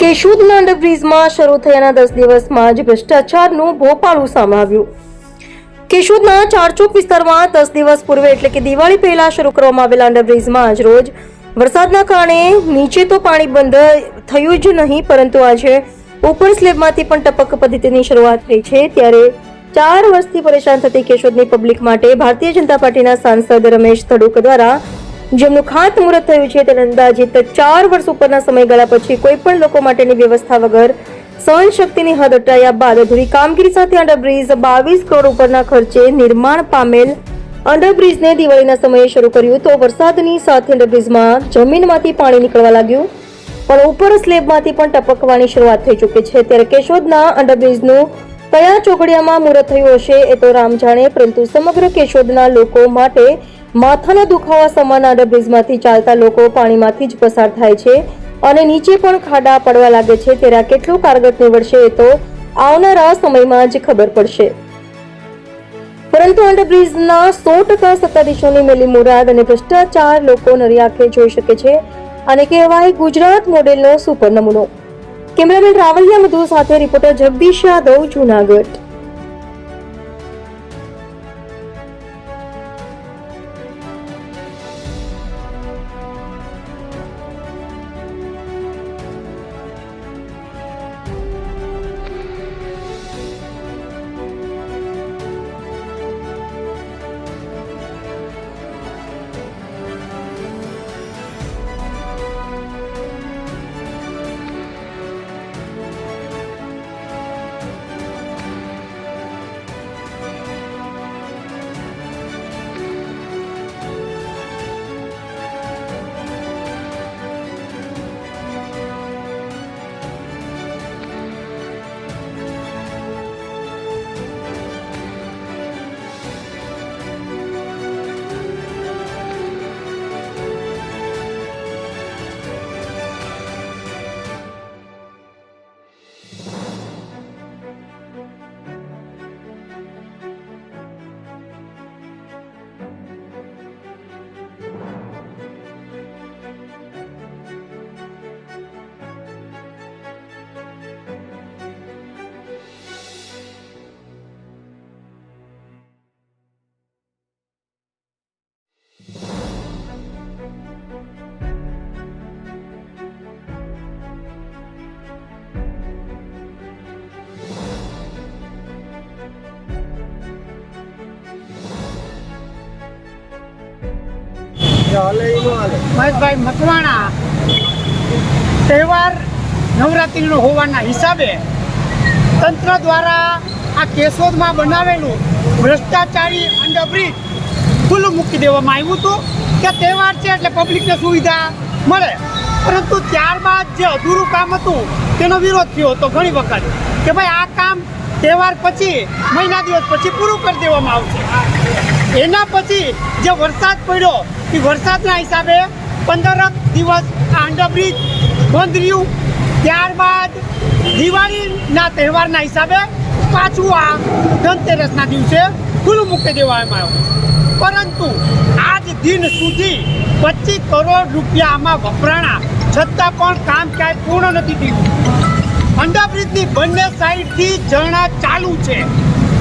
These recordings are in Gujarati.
કેશોદના અંડરબ્રિજમાં શરૂ થયાના દસ દિવસમાં જ ભ્રષ્ટાચારનું ભોપાળું સામે આવ્યું. કેશોદના ચારચોક વિસ્તારમાં દસ દિવસ પૂર્વે એટલે કે દિવાળી પહેલા શરૂ કરવામાં આવેલા અંડરબ્રિજમાં આજ રોજ વરસાદના કારણે નીચે તો પાણી બંધ થયું જ નહીં, પરંતુ આજે ઉપર સ્લેબમાંથી પણ ટપક પદ્ધતિની શરૂઆત થઈ છે. ત્યારે ચાર વર્ષથી પરેશાન થતી કેશોદની પબ્લિક માટે ભારતીય જનતા પાર્ટીના સાંસદ રમેશ તડુક દ્વારા જેમનું ખાતમુહૂર્ત થયું છે, તેને અંદાજિત ચાર વર્ષ ઉપરના સમયગાળા પછી કોઈ પણ લોકો માટેની વ્યવસ્થા વગર સહન શક્તિની હદ અટાયા બાદ અધૂરી કામગીરી સાથે અંડરબ્રિજ બાવીસ કરોડ ઉપરના ખર્ચે નિર્માણ પામેલ અંડરબ્રિજને દિવાળીના સમયે શરૂ કર્યું તો વરસાદની સાથે અંડરબ્રિજમાં જમીનમાંથી પાણી નીકળવા લાગ્યું. પણ ઉપર સ્લેબમાંથી પણ ટપકવાની શરૂઆત થઈ ચૂકી છે. ત્યારે કેશોદના અંડરબ્રિજનું કયા ચોકડિયામાં મુહૂર્ત થયું હશે એ તો રામ જાણે, પરંતુ સમગ્ર કેશોદના લોકો માટે માથાના દુખાવા સમાન અંડરબ્રિજમાંથી ચાલતા લોકો પાણીમાંથી જ પસાર થાય છે અને નીચે પણ ખાડા પડવા લાગે છે ત્યારે કેટલું કારગત નીવડશે એ તો આવનારા સમયમાં જ ખબર પડશે. પરંતુ અંડરબ્રિજના સો ટકા સત્તાધીશોની મેલી મુરાદ અને ભ્રષ્ટાચાર લોકો નરી આંખે જોઈ શકે છે અને કહેવાય ગુજરાત મોડેલનો સુપર નમૂનો. કેમેરામેન રાવલિયા મધુ સાથે રિપોર્ટર જગદીશ યાદવ, જુનાગઢ. મહેશભાઈ મકવાણા. તહેવાર નવરાત્રિનો હોવાના હિસાબે તંત્ર દ્વારા આ કેશોદમાં બનાવેલું ભ્રષ્ટાચારી અંડરબ્રિજ ખુલ્લું મૂકી દેવામાં આવ્યું હતું. કે તહેવાર છે એટલે પબ્લિકને સુવિધા મળે. પરંતુ ત્યારબાદ જે અધૂરું કામ હતું, તેનો વિરોધ થયો હતો ઘણી વખત કે ભાઈ આ કામ તહેવાર પછી, મહિના દિવસ પછી પૂરું કરી દેવામાં આવશે. એના પછી જે વરસાદ પડ્યો, એ વરસાદના હિસાબે પંદરક દિવસ આ અંડરબ્રિજ બંધ રહ્યું. ત્યારબાદ દિવાળીના તહેવારના હિસાબે પાછું આ ધનતેરસના દિવસે ખુલ્લું મૂકી દેવામાં આવ્યું. પરંતુ આજ દિન સુધી પચીસ કરોડ રૂપિયા આમાં વપરાણા, છતાં પણ કામ ક્યાંય પૂર્ણ નથી થયું. અંડરબ્રિજની બંને સાઈડથી ઝરણા ચાલુ છે.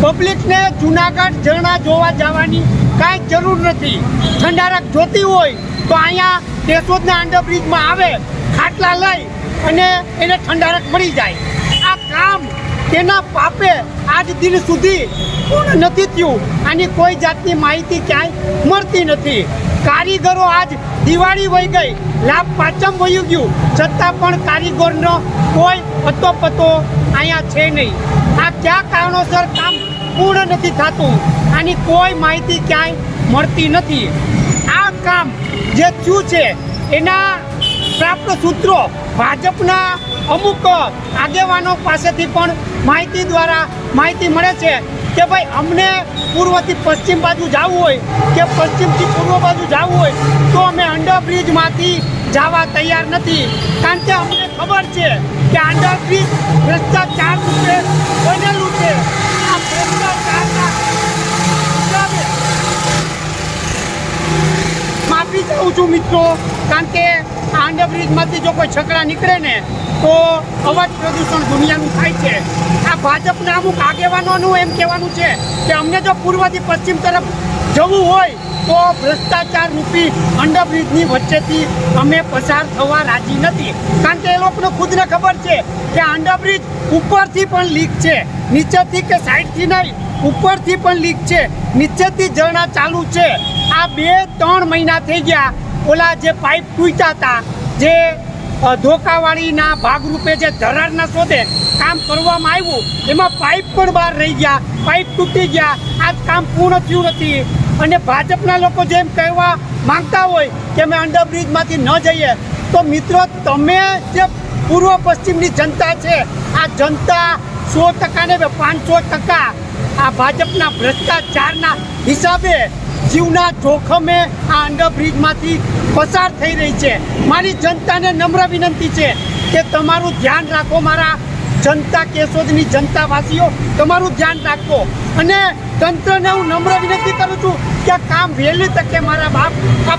પબ્લિકને જુનાગઢ ઝરણા જોવા જવાની કાંઈ જરૂર નથી. ઠંડારક જોતી હોય તો અહીંયા દેશોદના અંડરબ્રિજમાં આવે, ખાટલા લઈ અને એને ઠંડારક મળી જાય. આ કામ તેના પાપે આજ દિન સુધી પૂર્ણ નથી થયું. આની કોઈ જાતની માહિતી ક્યાંય મળતી નથી. કારીગરો આજ દિવાળી વહી ગઈ, લાભ પાંચમ વહી ગયું. છતાં પણ કારીગરનો કોઈ અતો પતો અહીંયા છે નહીં. આ કયા કારણોસર કામ પૂર્ણ નથી થતું. આની કોઈ માહિતી ક્યાંય મળતી નથી. આ કામ જે થયું છે, એના પ્રાપ્ત સૂત્રો ભાજપના અમુક આગેવાનો પાસેથી પણ માહિતી દ્વારા માહિતી મળે છે કે ભાઈ, અમને પૂર્વથી પશ્ચિમ બાજુ જવું હોય કે પશ્ચિમથી પૂર્વ બાજુ જવું હોય, તો અમે અંડરબ્રિજમાંથી જવા તૈયાર નથી. કારણ કે અમને ખબર છે કે અંડરબ્રિજ ભ્રષ્ટાચાર રૂપે બનેલું છે આ ભ્રષ્ટાચારના હિસાબે કારણ કે આ અંડરબ્રિજમાંથી જો કોઈ છકડા નીકળે ને, તો અવાજ પ્રદૂષણ દુનિયાનું થાય છે. આ ભાજપના અમુક આગેવાનોનું એમ કહેવાનું છે કે અમને જો પૂર્વથી પશ્ચિમ તરફ જવું હોય, તો ભ્રષ્ટાચાર રૂપી અંડરબ્રિજની વચ્ચેથી અમે પસાર થવા રાજી નથી. કારણ કે એ લોકોને ખુદને ખબર છે કે અંડરબ્રિજ ઉપરથી પણ લીક છે, નીચેથી કે સાઈડથી નહીં, ઉપરથી પણ લીક છે, નીચેથી ઝરણા ચાલુ છે. આ બે ત્રણ મહિના થઈ ગયા ઓલા જે પાઇપ તૂટ્યા હતા, જે ધોકાવાળીના ભાગરૂપે જે ધરારના શોધે કામ કરવામાં આવ્યું, એમાં પાઇપ પણ બહાર રહી ગયા, પાઇપ તૂટી ગયા, આજ કામ પૂર્ણ થયું નથી. અને ભાજપના લોકો જેમ કહેવા માંગતા હોય કે અમે અંડરબ્રિજમાંથી ન જઈએ, તો મિત્રો તમે જે પૂર્વ પશ્ચિમની જનતા છે, આ જનતા સો ટકા ને પાંચસો ટકા આ ભાજપના ભ્રષ્ટાચારના હિસાબે જીવના જોખમે આ અંડરબ્રિજમાંથી પસાર થઈ રહી છે. મારી જનતાને નમ્ર વિનંતી છે કે તમારું ધ્યાન રાખો મારા જનતા કેશોદની જનતાવાસીઓ, તમારું ધ્યાન રાખો. અને તંત્રને હું નમ્ર વિનંતી કરું છું કે કામ વહેલી તકે મારા બાપ આ